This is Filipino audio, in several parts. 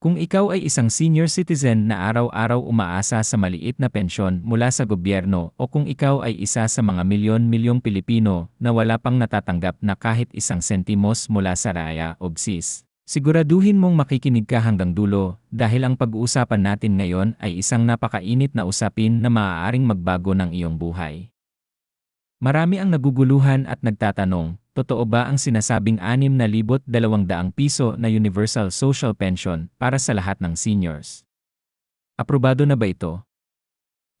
Kung ikaw ay isang senior citizen na araw-araw umaasa sa maliit na pensyon mula sa gobyerno o kung ikaw ay isa sa mga milyon-milyong Pilipino na wala pang natatanggap na kahit isang sentimos mula sa raya o BSIS, siguraduhin mong makikinig ka hanggang dulo dahil ang pag-uusapan natin ngayon ay isang napakainit na usapin na maaaring magbago ng iyong buhay. Marami ang naguguluhan at nagtatanong, totoo ba ang sinasabing 6,200 piso na Universal Social Pension para sa lahat ng seniors? Aprobado na ba ito?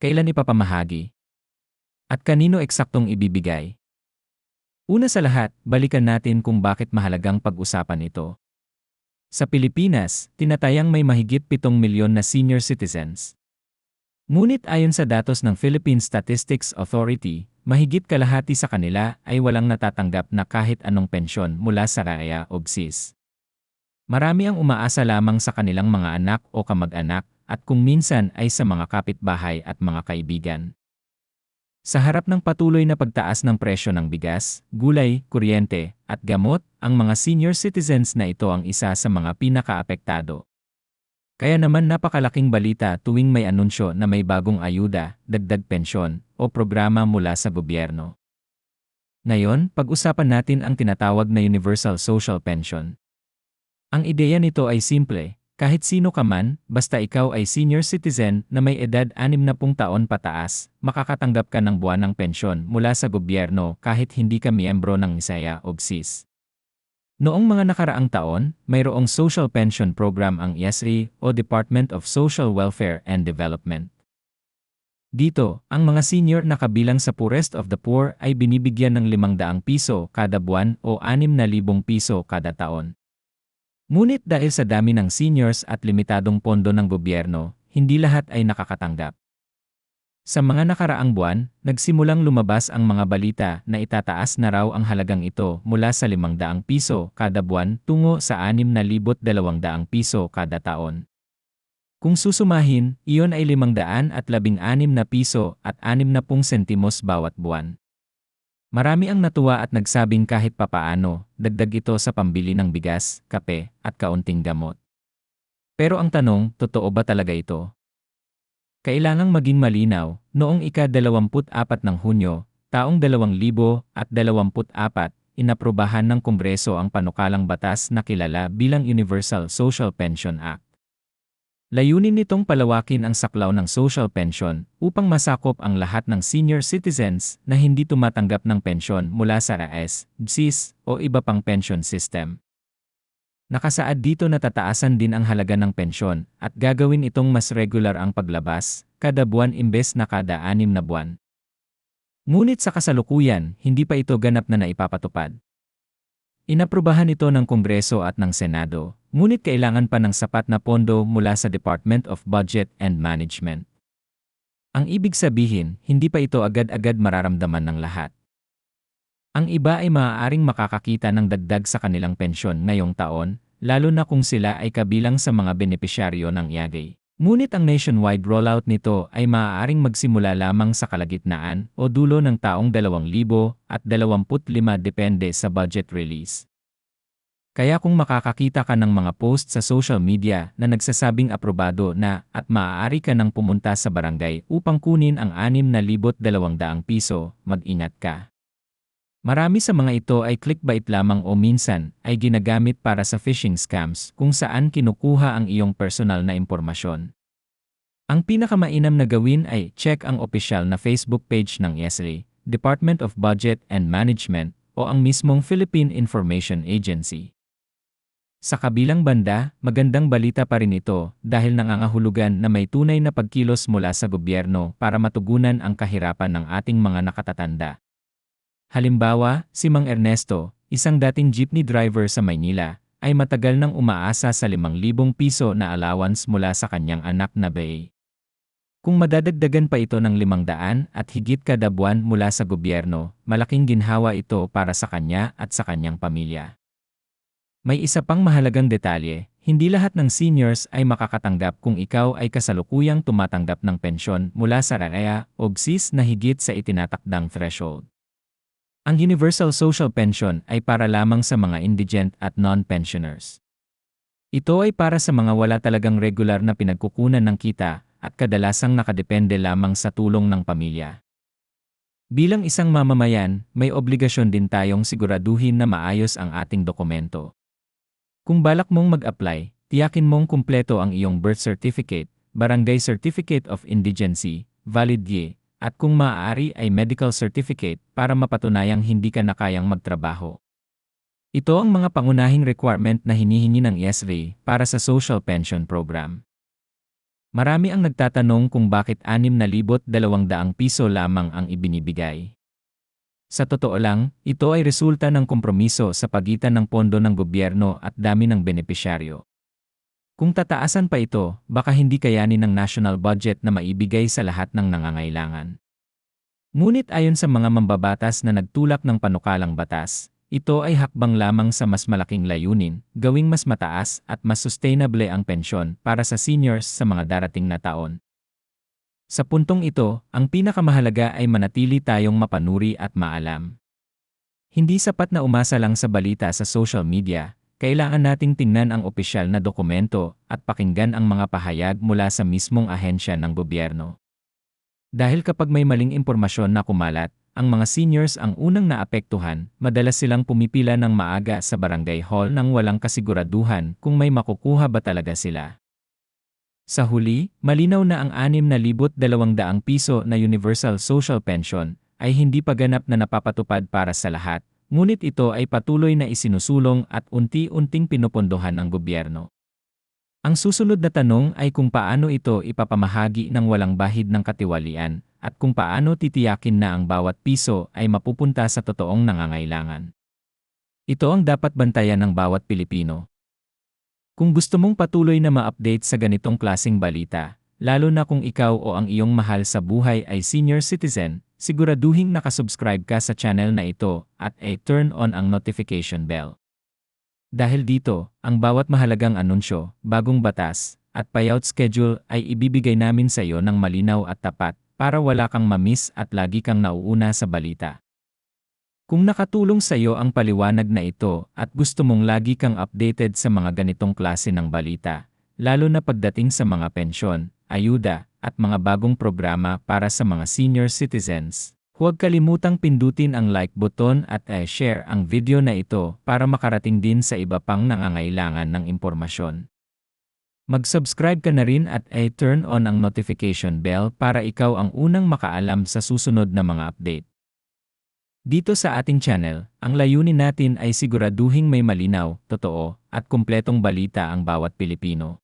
Kailan ipapamahagi? At kanino eksaktong ibibigay? Una sa lahat, balikan natin kung bakit mahalagang pag-usapan ito. Sa Pilipinas, tinatayang may mahigit 7 milyon na senior citizens. Ngunit ayon sa datos ng Philippine Statistics Authority, mahigit kalahati sa kanila ay walang natatanggap na kahit anong pensyon mula sa RAEA o BSIS. Marami ang umaasa lamang sa kanilang mga anak o kamag-anak at kung minsan ay sa mga kapitbahay at mga kaibigan. Sa harap ng patuloy na pagtaas ng presyo ng bigas, gulay, kuryente, at gamot, ang mga senior citizens na ito ang isa sa mga pinakaapektado. Kaya naman napakalaking balita tuwing may anunsyo na may bagong ayuda, dagdag pensyon, o programa mula sa gobyerno. Ngayon, pag-usapan natin ang tinatawag na Universal Social Pension. Ang ideya nito ay simple, kahit sino ka man, basta ikaw ay senior citizen na may edad 60 taon pataas, makakatanggap ka ng buwanang pensyon mula sa gobyerno kahit hindi ka miyembro ng Misaya o GSIS. Noong mga nakaraang taon, mayroong social pension program ang IASRI o Department of Social Welfare and Development. Dito, ang mga senior na kabilang sa poorest of the poor ay binibigyan ng 500 piso kada buwan o 6,000 piso kada taon. Ngunit dahil sa dami ng seniors at limitadong pondo ng gobyerno, hindi lahat ay nakakatanggap. Sa mga nakaraang buwan, nagsimulang lumabas ang mga balita na itataas na raw ang halagang ito mula sa 500 piso kada buwan tungo sa 6,200 piso kada taon. Kung susumahin, iyon ay 516 na piso at 60 sentimos bawat buwan. Marami ang natuwa at nagsabing kahit papaano, dagdag ito sa pambili ng bigas, kape, at kaunting gamot. Pero ang tanong, totoo ba talaga ito? Kailangang maging malinaw, noong ika-24 ng Hunyo, taong 2024, inaprubahan ng Kongreso ang panukalang batas na kilala bilang Universal Social Pension Act. Layunin nitong palawakin ang saklaw ng social pension upang masakop ang lahat ng senior citizens na hindi tumatanggap ng pensyon mula sa RAS, BSIS o iba pang pension system. Nakasaad dito na tataasan din ang halaga ng pensyon at gagawin itong mas regular ang paglabas, kada buwan imbes na kada anim na buwan. Ngunit sa kasalukuyan, hindi pa ito ganap na naipapatupad. Inaprubahan ito ng Kongreso at ng Senado, ngunit kailangan pa ng sapat na pondo mula sa Department of Budget and Management. Ang ibig sabihin, hindi pa ito agad-agad mararamdaman ng lahat. Ang iba ay maaaring makakakita ng dagdag sa kanilang pensyon ngayong taon, lalo na kung sila ay kabilang sa mga benepisyaryo ng IAGay. Ngunit ang nationwide rollout nito ay maaaring magsimula lamang sa kalagitnaan o dulo ng taong 2025 depende sa budget release. Kaya kung makakakita ka ng mga post sa social media na nagsasabing aprobado na at maaari ka nang pumunta sa barangay upang kunin ang 6,200 piso, mag-ingat ka. Marami sa mga ito ay clickbait lamang o minsan ay ginagamit para sa phishing scams kung saan kinukuha ang iyong personal na impormasyon. Ang pinakamainam na gawin ay check ang opisyal na Facebook page ng ESRI, Department of Budget and Management o ang mismong Philippine Information Agency. Sa kabilang banda, magandang balita pa rin ito dahil nangangahulugan na may tunay na pagkilos mula sa gobyerno para matugunan ang kahirapan ng ating mga nakatatanda. Halimbawa, si Mang Ernesto, isang dating jeepney driver sa Maynila, ay matagal nang umaasa sa 5,000 piso na allowance mula sa kanyang anak na Bay. Kung madadagdagan pa ito ng 500 at higit kada buwan mula sa gobyerno, malaking ginhawa ito para sa kanya at sa kanyang pamilya. May isa pang mahalagang detalye, hindi lahat ng seniors ay makakatanggap kung ikaw ay kasalukuyang tumatanggap ng pensyon mula sa RAEA o GSIS na higit sa itinatakdang threshold. Ang Universal Social Pension ay para lamang sa mga indigent at non-pensioners. Ito ay para sa mga wala talagang regular na pinagkukunan ng kita at kadalasang nakadepende lamang sa tulong ng pamilya. Bilang isang mamamayan, may obligasyon din tayong siguraduhin na maayos ang ating dokumento. Kung balak mong mag-apply, tiyakin mong kumpleto ang iyong birth certificate, barangay certificate of indigency, valid ye, at kung maaari ay medical certificate para mapatunayang hindi ka na kayang magtrabaho. Ito ang mga pangunahing requirement na hinihingi ng ESRA para sa Social Pension Program. Marami ang nagtatanong kung bakit 6,200 piso lamang ang ibinibigay. Sa totoo lang, ito ay resulta ng kompromiso sa pagitan ng pondo ng gobyerno at dami ng benepisyaryo. Kung tataasan pa ito, baka hindi kayanin ng national budget na maibigay sa lahat ng nangangailangan. Ngunit ayon sa mga mambabatas na nagtulak ng panukalang batas, ito ay hakbang lamang sa mas malaking layunin, gawing mas mataas at mas sustainable ang pensyon para sa seniors sa mga darating na taon. Sa puntong ito, ang pinakamahalaga ay manatili tayong mapanuri at maalam. Hindi sapat na umasa lang sa balita sa social media, kailangan nating tingnan ang opisyal na dokumento at pakinggan ang mga pahayag mula sa mismong ahensya ng gobyerno. Dahil kapag may maling impormasyon na kumalat, ang mga seniors ang unang naapektuhan, madalas silang pumipila ng maaga sa barangay hall nang walang kasiguraduhan kung may makukuha ba talaga sila. Sa huli, malinaw na ang 6,200 piso na Universal Social Pension ay hindi pa ganap na napapatupad para sa lahat, ngunit ito ay patuloy na isinusulong at unti-unting pinupondohan ng gobyerno. Ang susunod na tanong ay kung paano ito ipapamahagi ng walang bahid ng katiwalian at kung paano titiyakin na ang bawat piso ay mapupunta sa totoong nangangailangan. Ito ang dapat bantayan ng bawat Pilipino. Kung gusto mong patuloy na ma-update sa ganitong klasing balita, lalo na kung ikaw o ang iyong mahal sa buhay ay senior citizen, siguraduhing nakasubscribe ka sa channel na ito at i-turn on ang notification bell. Dahil dito, ang bawat mahalagang anunsyo, bagong batas, at payout schedule ay ibibigay namin sa iyo ng malinaw at tapat para wala kang mamiss at lagi kang nauuna sa balita. Kung nakatulong sa iyo ang paliwanag na ito at gusto mong lagi kang updated sa mga ganitong klase ng balita, lalo na pagdating sa mga pensyon, ayuda, at mga bagong programa para sa mga senior citizens, huwag kalimutang pindutin ang like button at i-share ang video na ito para makarating din sa iba pang nangangailangan ng impormasyon. Mag-subscribe ka na rin at i-turn on ang notification bell para ikaw ang unang makaalam sa susunod na mga update. Dito sa ating channel, ang layunin natin ay siguraduhing may malinaw, totoo, at kumpletong balita ang bawat Pilipino.